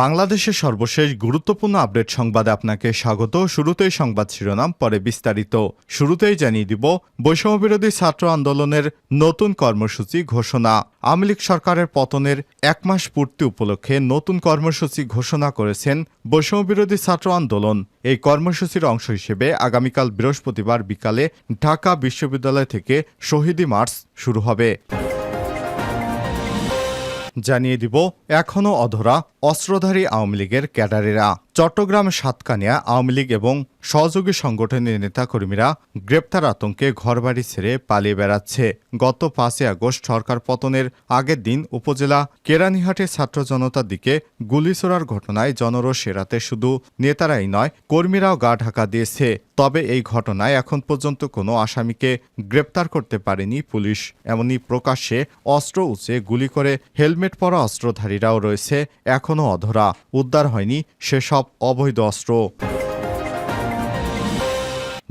বাংলাদেশের সর্বশেষ গুরুত্বপূর্ণ আপডেট সংবাদে আপনাকে স্বাগত। শুরুতেই সংবাদ শিরোনাম, পরে বিস্তারিত। শুরুতেই জানিয়ে দিব, বৈষম্যবিরোধী ছাত্র আন্দোলনের নতুন কর্মসূচি ঘোষণা। আওয়ামী লীগ সরকারের পতনের এক মাস পূর্তি উপলক্ষে নতুন কর্মসূচি ঘোষণা করেছেন বৈষম্যবিরোধী ছাত্র আন্দোলন। এই কর্মসূচির অংশ হিসেবে আগামীকাল বৃহস্পতিবার বিকালে ঢাকা বিশ্ববিদ্যালয় থেকে শহীদি মার্চ শুরু হবে। জানিয়ে দিব এখনও অধরা অস্ত্রধারী আওয়ামী লীগের ক্যাডারেরা। চট্টগ্রাম, সাতকানিয়া, আওয়ামী লীগ এবং সহযোগী সংগঠনের নেতাকর্মীরা গ্রেপ্তার আতঙ্কে ঘরবাড়ি ছেড়ে পালিয়ে বেড়াচ্ছে। গত পাঁচই আগস্ট সরকার পতনের আগের দিন উপজেলা কেরানীহাটে ছাত্র জনতার দিকে গুলি ছোড়ার ঘটনায় জনরোষ এড়াতে শুধু নেতারাই নয়, কর্মীরাও গা ঢাকা দিয়েছে। তবে এই ঘটনায় এখন পর্যন্ত কোনো আসামিকে গ্রেপ্তার করতে পারেনি পুলিশ। এমনই প্রকাশ্যে অস্ত্র উঁচে গুলি করে হেলমেট পরা অস্ত্রধারীরাও রয়েছে, এখনও অধরা। উদ্ধার হয়নি সেসব অবৈধ অস্ত্র।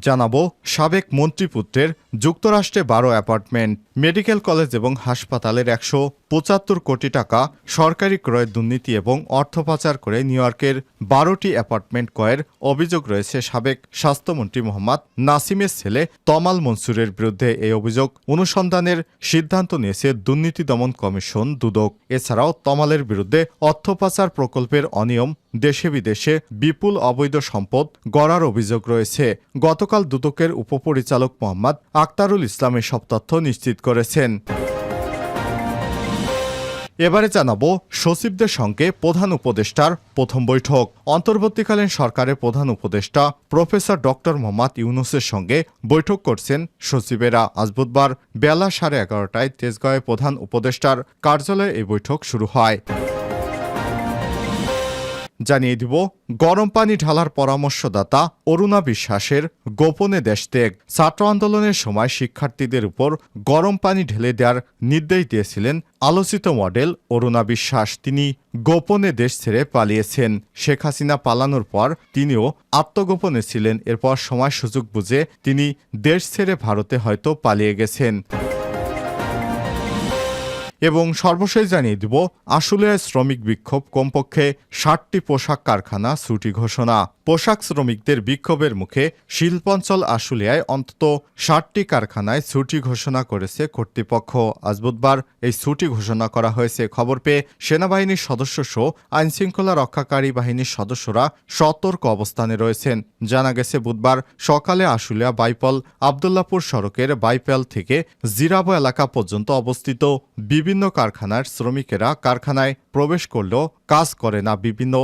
জানাব সাবেক মন্ত্রীপুত্রের যুক্তরাষ্ট্রে বারো অ্যাপার্টমেন্ট। মেডিকেল কলেজ এবং হাসপাতালের একশো পঁচাত্তর কোটি টাকা সরকারি ক্রয়ের দুর্নীতি এবং অর্থ পাচার করে নিউ ইয়র্কের বারোটি অ্যাপার্টমেন্ট ক্রয়ের অভিযোগ রয়েছে সাবেক স্বাস্থ্যমন্ত্রী মোহাম্মদ নাসিমের ছেলে তমাল মনসুরের বিরুদ্ধে এই অভিযোগ অনুসন্ধানের সিদ্ধান্ত নিয়েছে দুর্নীতি দমন কমিশন দুদক। এছাড়াও তমালের বিরুদ্ধে অর্থ পাচার প্রকল্পের অনিয়ম দেশে বিদেশে বিপুল অবৈধ সম্পদ গড়ার অভিযোগ রয়েছে। গতকাল দুদকের উপপরিচালক মোহাম্মদ আক্তারুল ইসলামের সব তথ্য নিশ্চিত করেছেন। এবারে জানাব সচিবদের সঙ্গে প্রধান উপদেষ্টার প্রথম বৈঠক। অন্তর্বর্তীকালীন সরকারের প্রধান উপদেষ্টা প্রফেসর ডক্টর মোহাম্মদ ইউনুসের সঙ্গে বৈঠক করছেন সচিবেরা। আজ বুধবার বেলা সাড়ে এগারোটায় তেজগাঁয়ে প্রধান উপদেষ্টার কার্যালয়ে এই বৈঠক শুরু হয়। জানিয়ে দিব, গরম পানি ঢালার পরামর্শদাতা অরুণা বিশ্বাসের গোপনে দেশত্যাগ। ছাত্র আন্দোলনের সময় শিক্ষার্থীদের উপর গরম পানি ঢেলে দেওয়ার নির্দেশ দিয়েছিলেন আলোচিত মডেল অরুণা বিশ্বাস। তিনি গোপনে দেশ ছেড়ে পালিয়েছেন। শেখ হাসিনা পালানোর পর তিনিও আত্মগোপনে ছিলেন। এরপর সময় সুযোগ বুঝে তিনি দেশ ছেড়ে ভারতে হয়তো পালিয়ে গেছেন। এবং সর্বশেষ জানিয়ে দিব, আসলে শ্রমিক বিক্ষোভ কমপক্ষে ষাটটি পোশাক কারখানা ছুটি ঘোষণা। পোশাক শ্রমিকদের বিক্ষোভের মুখে শিল্পাঞ্চল আশুলিয়ায় অন্তত ষাটটি কারখানায় ছুটি ঘোষণা করেছে কর্তৃপক্ষ। আজ বুধবার এই ছুটি ঘোষণা করা হয়েছে। খবর পেয়ে সেনাবাহিনীর সদস্য সহ আইনশৃঙ্খলা রক্ষাকারী বাহিনীর সদস্যরা সতর্ক অবস্থানে রয়েছেন। জানা গেছে, বুধবার সকালে আশুলিয়া বাইপল আবদুল্লাপুর সড়কের বাইপেল থেকে জিরাবো এলাকা পর্যন্ত অবস্থিত বিভিন্ন কারখানার শ্রমিকেরা কারখানায় প্রবেশ করলেও কাজ করে না। বিভিন্ন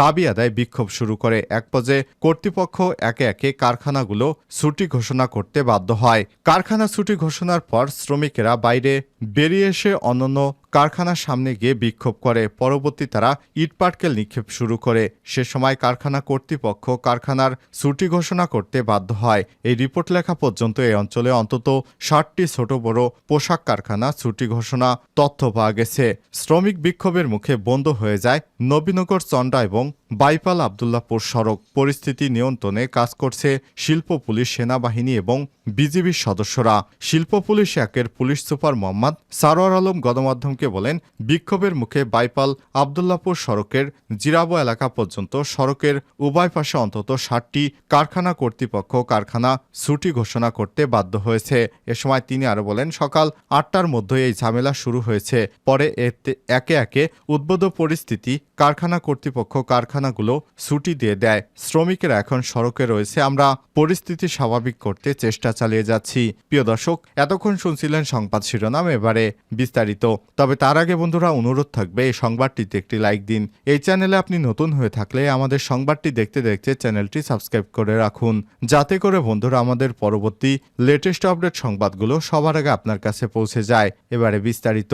দাবি আদায় বিক্ষোভ শুরু করে। এক পর্যায়ে কর্তৃপক্ষ একে একে কারখানাগুলো ছুটি ঘোষণা করতে বাধ্য হয়। কারখানা ছুটি ঘোষণার পর শ্রমিকেরা বাইরে বেরিয়ে এসে অন্যান্য কারখানার সামনে গিয়ে বিক্ষোভ করে। পরবর্তী তারা ইটপাটকেল নিক্ষেপ শুরু করে। সে সময় কারখানা কর্তৃপক্ষ কারখানার ছুটি ঘোষণা করতে বাধ্য হয়। এই রিপোর্ট লেখা পর্যন্ত এই অঞ্চলে অন্তত ষাটটি ছোট বড় পোশাক কারখানা ছুটি ঘোষণা তথ্য পাওয়া গেছে। শ্রমিক বিক্ষোভের মুখে বন্ধ হয়ে যায় নবীনগর, চন্ডা এবং বাইপাল আবদুল্লাপুর সড়ক। পরিস্থিতি নিয়ন্ত্রণে কাজ করছে শিল্প, পুলিশ, সেনাবাহিনী এবং বিজিবির সদস্যরা শিল্প পুলিশ একের পুলিশ সুপার মোহাম্মদ সারোয়ার আলম গণমাধ্যমকে বলেন, বিক্ষোভের মুখে বাইপাল আবদুল্লাপুর সড়কের জিরাবো এলাকা পর্যন্ত সড়কের উভয় পাশে অন্তত ষাটটি কারখানা কর্তৃপক্ষ কারখানা ছুটি ঘোষণা করতে বাধ্য হয়েছে। এ সময় তিনি আরও বলেন, সকাল আটটার মধ্যে এই ঝামেলা শুরু হয়েছে। পরে এতে একে একে উদ্বোধ পরিস্থিতি কারখানা কর্তৃপক্ষ কারখানাগুলো ছুটি দিয়ে দেয়। শ্রমিকেরা এখন সড়কে রয়েছে। আমরা পরিস্থিতি স্বাভাবিক করতে চেষ্টা চালিয়ে যাচ্ছি। প্রিয় দর্শক, এতক্ষণ শুনছিলেন সংবাদ শিরোনাম, এবারে বিস্তারিত। তবে তার আগে বন্ধুরা, অনুরোধ থাকবে, এই সংবাদটিতে একটি লাইক দিন। এই চ্যানেলে আপনি নতুন হয়ে থাকলে আমাদের সংবাদটি দেখতে দেখতে চ্যানেলটি সাবস্ক্রাইব করে রাখুন। যাতে করে বন্ধুরা, আমাদের পরবর্তী লেটেস্ট আপডেট সংবাদগুলো সবার আগে আপনার কাছে পৌঁছে যায়। এবারে বিস্তারিত।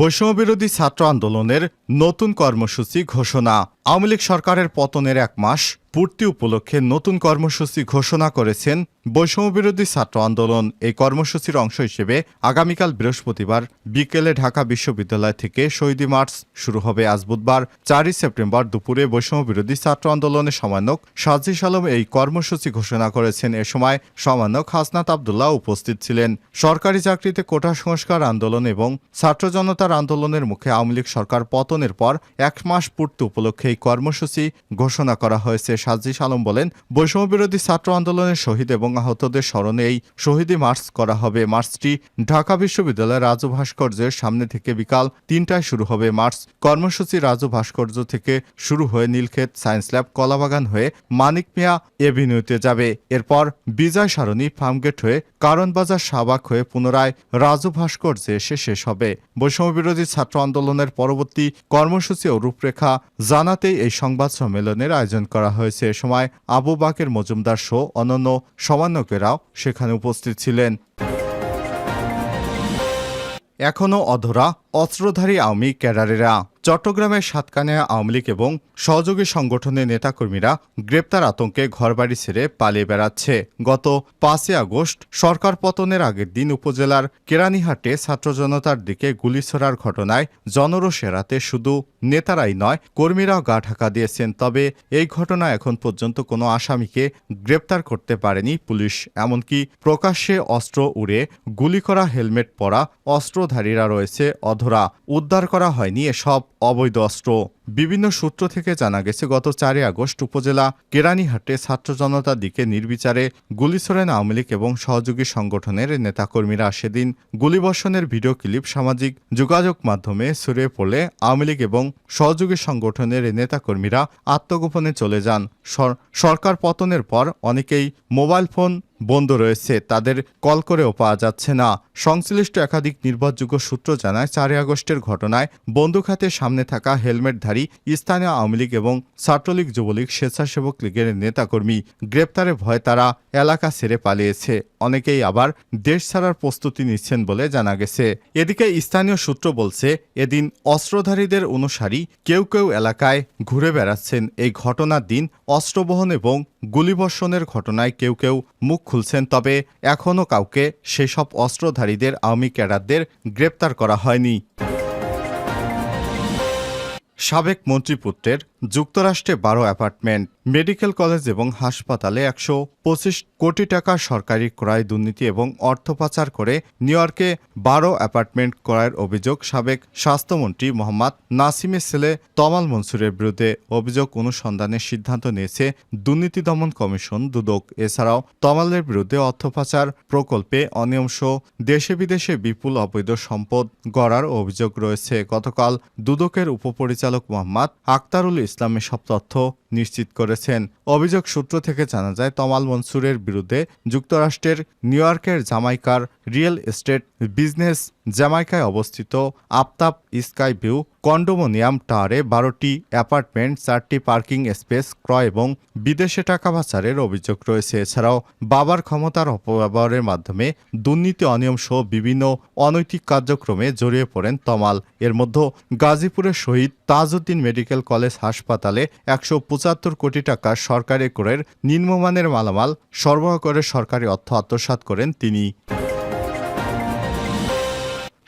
বৈষম্যবিরোধী ছাত্র আন্দোলনের নতুন কর্মসূচি ঘোষণা। আওয়ামী লীগ সরকারের পতনের এক মাস পূর্তি উপলক্ষে নতুন কর্মসূচি ঘোষণা করেছেন বৈষম্যবিরোধী ছাত্র আন্দোলন। এই কর্মসূচির অংশ হিসেবে আগামীকাল বৃহস্পতিবার বিকেলে ঢাকা বিশ্ববিদ্যালয় থেকে শহীদি মার্চ শুরু হবে। আজ বুধবার, চারই সেপ্টেম্বর দুপুরে বৈষম্যবিরোধী ছাত্র আন্দোলনের সমন্বয়ক সাজিস আলম এই কর্মসূচি ঘোষণা করেছেন। এ সময় সমন্বয়ক হাসনাত আবদুল্লাহ উপস্থিত ছিলেন। সরকারি চাকরিতে কোটা সংস্কার আন্দোলন এবং ছাত্র জনতার আন্দোলনের মুখে আওয়ামী লীগ সরকার পতনের পর এক মাস পূর্তি উপলক্ষে এই কর্মসূচি ঘোষণা করা হয়েছে। সাজিস আলম বলেন, বৈষম্যবিরোধী ছাত্র আন্দোলনের শহীদ এবং আহতদের স্মরণে এই শহীদি মার্চ করা হবে। মার্চটি ঢাকা বিশ্ববিদ্যালয়ের রাজু ভাস্কর্যের সামনে থেকে বিকাল তিনটায় শুরু হবে। মার্চ কর্মসূচি রাজু ভাস্কর্য থেকে শুরু হয়ে নীলক্ষেত সায়েন্স ল্যাব কলাবাগান হয়ে মানিক মিয়া এভিনিউতে যাবে। এরপর বিজয় সারণী ফার্মগেট হয়ে কারণবাজার শাহবাগ হয়ে পুনরায় রাজু ভাস্কর্যে এসে শেষ হবে। বৈষম্যবিরোধী ছাত্র আন্দোলনের পরবর্তী কর্মসূচি ও রূপরেখা জানাতেই এই সংবাদ সম্মেলনের আয়োজন করা হয়েছে। এ সময় আবু বাকের মজুমদার সহ অন্যান্য সমন্বয়কেরাও সেখানে উপস্থিত ছিলেন। এখনও অধরা অস্ত্রধারী আওয়ামী ক্যাডারেরা। চট্টগ্রামের সাতকানিয়া আওয়ামী লীগ এবং সহযোগী সংগঠনের নেতাকর্মীরা গ্রেপ্তার আতঙ্কে ঘরবাড়ি ছেড়ে পালিয়ে বেড়াচ্ছে। গত পাঁচই আগস্ট সরকার পতনের আগের দিন উপজেলার কেরানীহাটে ছাত্র জনতার দিকে গুলি ছোড়ার ঘটনায় জনরোষ এড়াতে শুধু নেতারাই নয়, কর্মীরাও গা ঢাকা দিয়েছেন। তবে এই ঘটনা এখন পর্যন্ত কোনো আসামিকে গ্রেপ্তার করতে পারেনি পুলিশ। এমনকি প্রকাশ্যে অস্ত্র উড়ে গুলি করা হেলমেট পরা অস্ত্রধারীরা রয়েছে। অধরা উদ্ধার করা হয়নি এসব অবৈধ অস্ত্র। বিভিন্ন সূত্র থেকে জানা গেছে, গত চারই আগস্ট উপজেলা কেরানীহাটে ছাত্র জনতার দিকে নির্বিচারে গুলি ছোড়েন আওয়ামী লীগ এবং সহযোগী সংগঠনের নেতাকর্মীরা। সেদিন গুলিবর্ষণের ভিডিও ক্লিপ সামাজিক যোগাযোগ মাধ্যমে ছড়িয়ে পড়লে আওয়ামী লীগ এবং সহযোগী সংগঠনের নেতাকর্মীরা আত্মগোপনে চলে যান। সরকার পতনের পর অনেকেই মোবাইল ফোন বন্ধ রয়েছে। তাদের কল করেও পাওয়া যাচ্ছে না। সংশ্লিষ্ট একাধিক নির্ভরযোগ্য সূত্র জানায়, চারই আগস্টের ঘটনায় বন্দুক হাতে সামনে থাকা হেলমেটধারী স্থানীয় আওয়ামী লীগ এবং ছাত্রলীগ যুবলীগ স্বেচ্ছাসেবক লীগের নেতাকর্মী গ্রেপ্তারে ভয় তারা এলাকা ছেড়ে পালিয়েছে। অনেকেই আবার দেশ ছাড়ার প্রস্তুতি নিচ্ছেন বলে জানা গেছে। এদিকে স্থানীয় সূত্র বলছে, এদিন অস্ত্রধারীদের অনুসারী কেউ কেউ এলাকায় ঘুরে বেড়াচ্ছেন। এই ঘটনার দিন অস্ত্রবহন এবং গুলিবর্ষণের ঘটনায় কেউ কেউ মুখ খুলছেন তবে এখনও কাউকে সেসব অস্ত্রধারীদের আওয়ামী ক্যাডারদের গ্রেপ্তার করা হয়নি। সাবেক মন্ত্রীপুত্রের যুক্তরাষ্ট্রে বারো অ্যাপার্টমেন্ট, মেডিকেল কলেজ এবং হাসপাতালে একশো পঁচিশ কোটি টাকা সরকারি ক্রয় দুর্নীতি এবং অর্থ পাচার করে নিউ ইয়র্কে বারো অ্যাপার্টমেন্ট ক্রয়ের অভিযোগ সাবেক স্বাস্থ্যমন্ত্রী মোহাম্মদ নাসিমের ছেলে তমাল মনসুরের বিরুদ্ধে অভিযোগ অনুসন্ধানের সিদ্ধান্ত নিয়েছে দুর্নীতি দমন কমিশন দুদক। এছাড়াও তমালের বিরুদ্ধে অর্থ পাচার প্রকল্পে অনিয়মসহ দেশে বিদেশে বিপুল অবৈধ সম্পদ গড়ার অভিযোগ রয়েছে। গতকাল দুদকের উপপরিচালক মোহাম্মদ আক্তারুল ইসলামের সব তথ্য নিশ্চিত করেছেন। অভিযোগ সূত্র থেকে জানা যায়, তমাল মনসুরের বিরুদ্ধে যুক্তরাষ্ট্রের নিউ জামাইকার রিয়েল এস্টেট বিজনেস জামাইকায় অবস্থিত আফতাব স্কাই ভিউ কন্ডোমোনিয়াম টাওয়ারে বারোটি অ্যাপার্টমেন্ট, চারটি পার্কিং স্পেস ক্রয় এবং বিদেশে টাকা পাচারের অভিযোগ রয়েছে। এছাড়াও বাবার ক্ষমতার অপব্যবহারের মাধ্যমে দুর্নীতি, অনিয়ম সহ বিভিন্ন অনৈতিক কার্যক্রমে জড়িয়ে পড়েন তমাল। এর মধ্যে গাজীপুরের শহীদ তাজউদ্দিন মেডিকেল কলেজ হাসপাতালে একশো পঁচাত্তর কোটি টাকার সরকারি করের নিম্নমানের মালামাল সরবরাহ করে সরকারি অর্থ আত্মসাৎ করেন তিনি।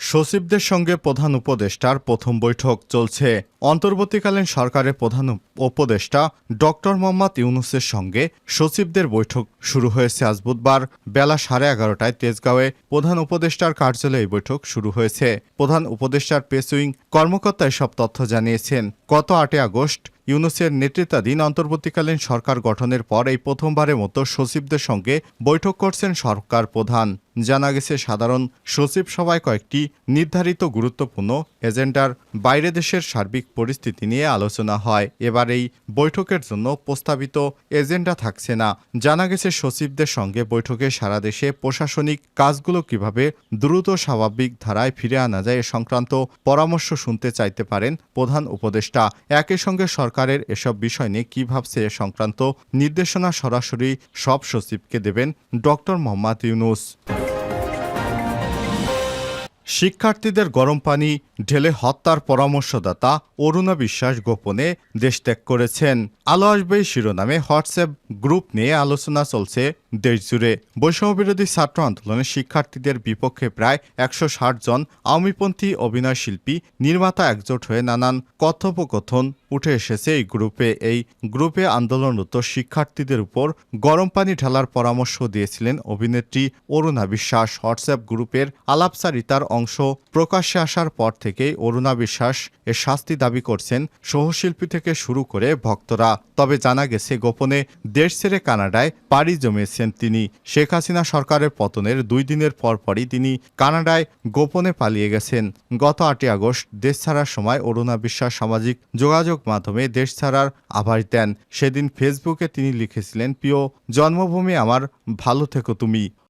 সচিবদের সঙ্গে প্রধান উপদেষ্টার প্রথম বৈঠক চলছে। অন্তর্বর্তীকালীন সরকারের প্রধান উপদেষ্টা ডক্টর মোহাম্মদ ইউনুসের সঙ্গে সচিবদের বৈঠক শুরু হয়েছে আজ বুধবার বেলা সাড়ে এগারোটায় তেজগাঁওয়ে। প্রধান উপদেষ্টার কার্যালয়ে এই বৈঠক শুরু হয়েছে। প্রধান উপদেষ্টার পেসুইং কর্মকর্তা এসব তথ্য জানিয়েছেন। গত আটই আগস্ট ইউনুসের নেতৃত্বাধীন অন্তর্বর্তীকালীন সরকার গঠনের পর এই প্রথমবারের মতো সচিবদের সঙ্গে বৈঠক করছেন সরকার প্রধান। জানা গেছে, সাধারণ সচিব সভায় কয়েকটি নির্ধারিত গুরুত্বপূর্ণ এজেন্ডার বাইরে দেশের সার্বিক পরিস্থিতি নিয়ে আলোচনা হয়। এবার এই বৈঠকের জন্য প্রস্তাবিত এজেন্ডা থাকছে না। জানা গেছে, সচিবদের সঙ্গে বৈঠকে সারা দেশে প্রশাসনিক কাজগুলো কীভাবে দ্রুত স্বাভাবিক ধারায় ফিরে আনা যায় এ সংক্রান্ত পরামর্শ শুনতে চাইতে পারেন প্রধান উপদেষ্টা। একই সঙ্গে সরকারের এসব বিষয় নিয়ে কী ভাবছে এ সংক্রান্ত নির্দেশনা সরাসরি সব সচিবকে দেবেন ডক্টর মোহাম্মদ ইউনুস। শিক্ষার্থীদের গরম পানি, ঢেলে হত্যার পরামর্শদাতা অরুণা বিশ্বাস গোপনে দেশ ত্যাগ করেছেন। আলো আসবে শিরোনামে হোয়াটসঅ্যাপ গ্রুপ নিয়ে আলোচনা চলছে দেশজুড়ে বৈষম্যবিরোধী ছাত্র আন্দোলনে শিক্ষার্থীদের বিপক্ষে প্রায় একশো ষাট জন আওয়ামীপন্থী অভিনয় শিল্পী নির্মাতা একজোট হয়ে নানান কথোপকথন উঠে এসেছে এই গ্রুপে। এই গ্রুপে আন্দোলনরত শিক্ষার্থীদের উপর গরম পানি ঢালার পরামর্শ দিয়েছিলেন অভিনেত্রী অরুণা বিশ্বাস। হোয়াটসঅ্যাপ গ্রুপের আলাপচারিতার অংশ প্রকাশ্যে আসার পর থেকেই অরুণা বিশ্বাস এর শাস্তি দাবি করছেন সহশিল্পী থেকে শুরু করে ভক্তরা। তবে জানা গেছে, গোপনে দেশ ছেড়ে কানাডায় পাড়ি জমিয়েছেন তিনি। শেখ হাসিনা সরকারের পতনের দুই দিনের পরপরই তিনি কানাডায় গোপনে পালিয়ে গেছেন। গত আটই আগস্ট দেশ ছাড়ার সময় অরুণা বিশ্বাস সামাজিক যোগাযোগ মাধ্যমে দেশ ছাড়ার আভাস দেন। সেদিন ফেসবুকে তিনি লিখেছিলেন, প্রিয় জন্মভূমি আমার, ভালো থেকো তুমি।